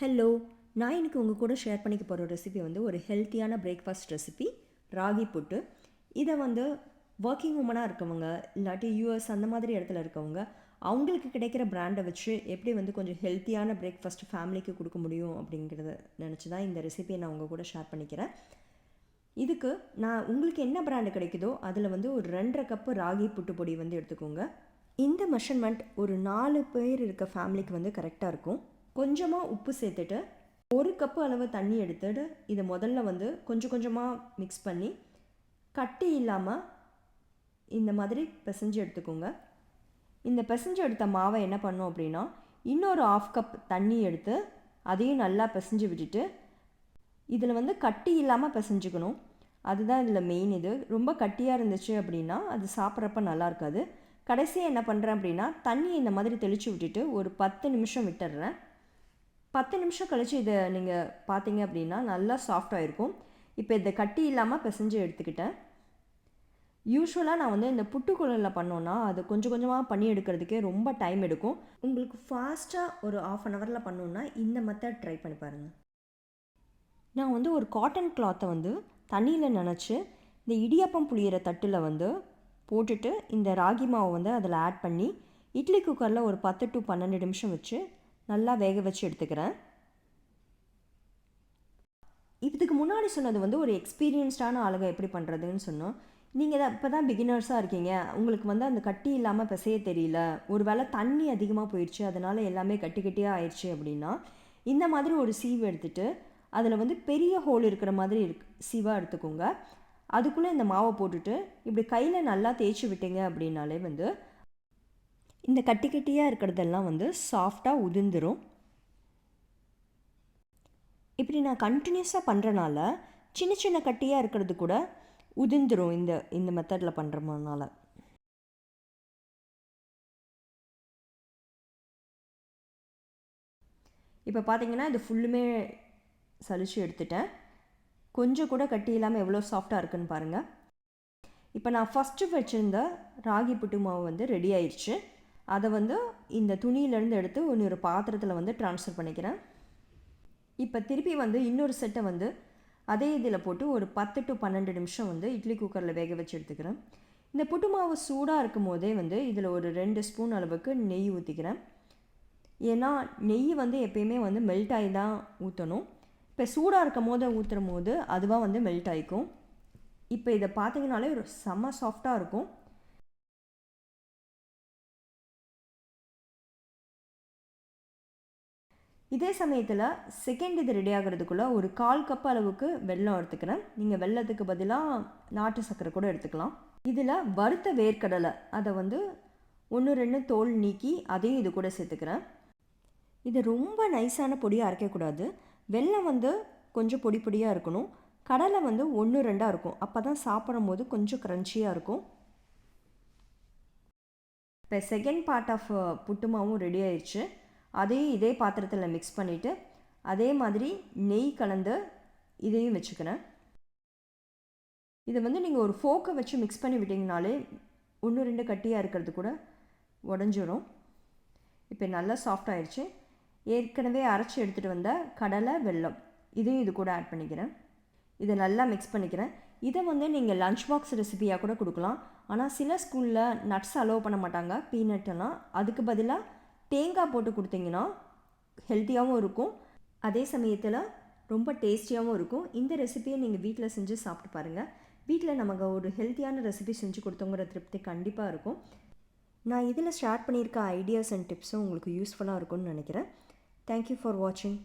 Hello நான் எனக்கு உங்கள் கூட ஷேர் பண்ணிக்க போகிற ரெசிபி வந்து ஒரு ஹெல்த்தியான பிரேக்ஃபாஸ்ட் ரெசிபி ராகி புட்டு. இதை வந்து ஒர்க்கிங் உமனாக இருக்கவங்க இல்லாட்டி யூஎஸ் அந்த மாதிரி இடத்துல இருக்கவங்க அவங்களுக்கு கிடைக்கிற பிராண்டை வச்சு எப்படி வந்து கொஞ்சம் ஹெல்த்தியான பிரேக்ஃபாஸ்ட் ஃபேமிலிக்கு கொடுக்க முடியும் அப்படிங்கிறத நினச்சி தான் இந்த ரெசிபியை நான் உங்கள் கூட ஷேர் பண்ணிக்கிறேன். இதுக்கு நான் உங்களுக்கு என்ன பிராண்டு கிடைக்குதோ அதில் வந்து ஒரு ரெண்டரை கப்பு ராகி புட்டு பொடி வந்து எடுத்துக்கோங்க. இந்த மெஷர்மெண்ட் ஒரு நாலு பேர் இருக்க ஃபேமிலிக்கு வந்து கரெக்டாக இருக்கும். கொஞ்சமாக உப்பு சேர்த்துட்டு ஒரு கப்பு அளவு தண்ணி எடுத்துட்டு இதை முதல்ல வந்து கொஞ்சம் கொஞ்சமாக மிக்ஸ் பண்ணி கட்டி இல்லாமல் இந்த மாதிரி பிசைஞ்சு எடுத்துக்கோங்க. இந்த பிசைஞ்சு எடுத்த மாவை என்ன பண்ணோம் அப்படின்னா இன்னொரு ஆஃப் கப் தண்ணி எடுத்து அதையும் நல்லா பிசைஞ்சு விட்டுட்டு இதில் வந்து கட்டி இல்லாமல் பிசைஞ்சுக்கணும். அதுதான் இதில் மெயின் இது. ரொம்ப கட்டியாக இருந்துச்சு அப்படின்னா அது சாப்பிட்றப்ப நல்லா இருக்காது. கடைசியாக என்ன பண்ணுறேன் அப்படின்னா தண்ணி இந்த மாதிரி தெளித்து விட்டுட்டு ஒரு பத்து நிமிஷம் விட்டுடுறேன். பத்து நிமிஷம் கழித்து இதை நீங்கள் பார்த்தீங்க அப்படின்னா நல்லா சாஃப்டாக இருக்கும் இப்போ இதை கட்டி இல்லாமல் பிசைஞ்சு எடுத்துக்கிட்டேன். யூஸ்வலாக நான் வந்து இந்த புட்டுக்குழலில் பண்ணோன்னா அது கொஞ்சம் கொஞ்சமாக பண்ணி எடுக்கிறதுக்கே ரொம்ப டைம் எடுக்கும். உங்களுக்கு ஃபாஸ்ட்டாக ஒரு ஆஃப் அன் ஹவரில் பண்ணோன்னா இந்த மெத்தட் ட்ரை பண்ணி பாருங்கள் நான் வந்து ஒரு காட்டன் கிளாத்தை வந்து தண்ணியில் நினச்சி இந்த இடியாப்பம் புளியிற தட்டில் வந்து போட்டுட்டு இந்த ராகி மாவை வந்து அதில் ஆட் பண்ணி இட்லி குக்கரில் ஒரு பத்து டு பன்னெண்டு நிமிஷம் வச்சு நல்லா வேக வச்சு எடுத்துக்கிறேன். இதுக்கு முன்னாடி சொன்னது வந்து ஒரு எக்ஸ்பீரியன்ஸ்டான ஆளுங்க எப்படி பண்ணுறதுன்னு சொன்னோம். நீங்கள் தான் இப்போ தான் பிகினர்ஸாக இருக்கீங்க. உங்களுக்கு வந்து அந்த கட்டி இல்லாமல் பிசைய தெரியல. ஒரு வேளை தண்ணி அதிகமாக போயிடுச்சு. அதனால் எல்லாமே கட்டி கட்டியாக ஆயிடுச்சு அப்படின்னா இந்த மாதிரி ஒரு சீவ் எடுத்துகிட்டு அதில் வந்து பெரிய ஹோல் இருக்கிற மாதிரி இருக்கு சீவாக எடுத்துக்கோங்க. அதுக்குள்ளே இந்த மாவை போட்டுட்டு இப்படி கையில் நல்லா தேய்ச்சி விட்டீங்க அப்படின்னாலே வந்து இந்த கட்டி கட்டியாக இருக்கிறதெல்லாம் வந்து சாஃப்டாக உதிர்ந்துடும் இப்படி நான் கண்டினியூஸாக பண்ணுறனால சின்ன சின்ன கட்டியாக இருக்கிறது கூட உதிர்ந்துடும் இந்த இந்த மெத்தடில் பண்ணுறதுனால இப்போ பார்த்தீங்கன்னா இது ஃபுல்லுமே சலிச்சு எடுத்துட்டேன். கொஞ்சம் கூட கட்டி இல்லாமல் எவ்வளோ சாஃப்டாக இருக்குன்னு பாருங்கள் இப்போ நான் ஃபஸ்ட்டு வச்சுருந்த ராகி புட்டு மாவு வந்து ரெடி ஆயிடுச்சு அதை வந்து இந்த துணியிலேருந்து எடுத்து இன்னொரு பாத்திரத்தில் வந்து ட்ரான்ஸ்ஃபர் பண்ணிக்கிறேன். இப்போ திருப்பி வந்து இன்னொரு செட்டை வந்து அதே இதில் போட்டு ஒரு பத்து டு பன்னெண்டு நிமிஷம் வந்து இட்லி குக்கரில் வேக வச்சு எடுத்துக்கிறேன். இந்த புட்டு மாவு சூடாக இருக்கும் போதே வந்து இதில் ஒரு ரெண்டு ஸ்பூன் அளவுக்கு நெய் ஊற்றிக்கிறேன் ஏன்னா நெய் வந்து எப்பயுமே வந்து மெல்ட் ஆகி தான் ஊற்றணும் இப்போ சூடாக இருக்கும் போது ஊற்றுற போது அதுவாக வந்து மெல்ட் ஆகிக்கும் இப்போ இதை பார்த்தீங்கனாலே ஒரு செம்ம சாஃப்டாக இருக்கும். இதே சமயத்தில் செகண்ட் இது ரெடி ஆகிறதுக்குள்ளே ஒரு கால் கப் அளவுக்கு வெல்லம் எடுத்துக்கிறேன். நீங்கள் வெள்ளத்துக்கு பதிலாக நாட்டு சர்க்கரை கூட எடுத்துக்கலாம். இதில் வறுத்த வேர்க்கடலை அதை வந்து ஒன்று ரெண்டு தோல் நீக்கி அதையும் இது கூட சேர்த்துக்கிறேன். இது ரொம்ப நைஸான பொடியாக அரைக்கக்கூடாது வெல்லம் வந்து கொஞ்சம் பொடி பொடியாக இருக்கணும். கடலை வந்து ஒன்று ரெண்டாக இருக்கும். அப்போ தான் சாப்பிடும் போது கொஞ்சம் க்ரன்ச்சியாக இருக்கும். இப்போ செகண்ட் பார்ட் ஆஃப் புட்டுமாவும் ரெடி ஆயிடுச்சு அதையும் இதே பாத்திரத்தில் மிக்ஸ் பண்ணிவிட்டு அதே மாதிரி நெய் கலந்து இதையும் வச்சுக்கிறேன். இதை வந்து நீங்கள் ஒரு ஃபோக்கை வச்சு மிக்ஸ் பண்ணி விட்டிங்கனாலே ஒன்று ரெண்டு கட்டியாக இருக்கிறது கூட உடஞ்சிரும். இப்போ நல்லா சாஃப்ட் ஆயிடுச்சு ஏற்கனவே அரைச்சி எடுத்துகிட்டு வந்த கடலை வெல்லம் இதையும் இது கூட ஆட் பண்ணிக்கிறேன். இதை நல்லா மிக்ஸ் பண்ணிக்கிறேன். இதை வந்து நீங்கள் லஞ்ச் பாக்ஸ் ரெசிபியாக கூட கொடுக்கலாம். ஆனால் சில ஸ்கூலில் நட்ஸ் அலோவ் பண்ண மாட்டாங்க. பீனட்டெல்லாம் அதுக்கு பதிலாக தேங்காய் போட்டு கொடுத்தீங்கன்னா ஹெல்த்தியாகவும் இருக்கும். அதே சமயத்தில் ரொம்ப டேஸ்டியாகவும் இருக்கும். இந்த ரெசிபியை நீங்கள் வீட்டில் செஞ்சு சாப்பிட்டு பாருங்கள் வீட்டில் நமக்கு ஒரு ஹெல்த்தியான ரெசிபி செஞ்சு கொடுத்தோங்கிற திருப்தி கண்டிப்பாக இருக்கும். நான் இதில் ஷேர் பண்ணியிருக்க ஐடியாஸ் அண்ட் டிப்ஸும் உங்களுக்கு யூஸ்ஃபுல்லாக இருக்கும்னு நினைக்கிறேன். தேங்க்யூ ஃபார் வாட்சிங்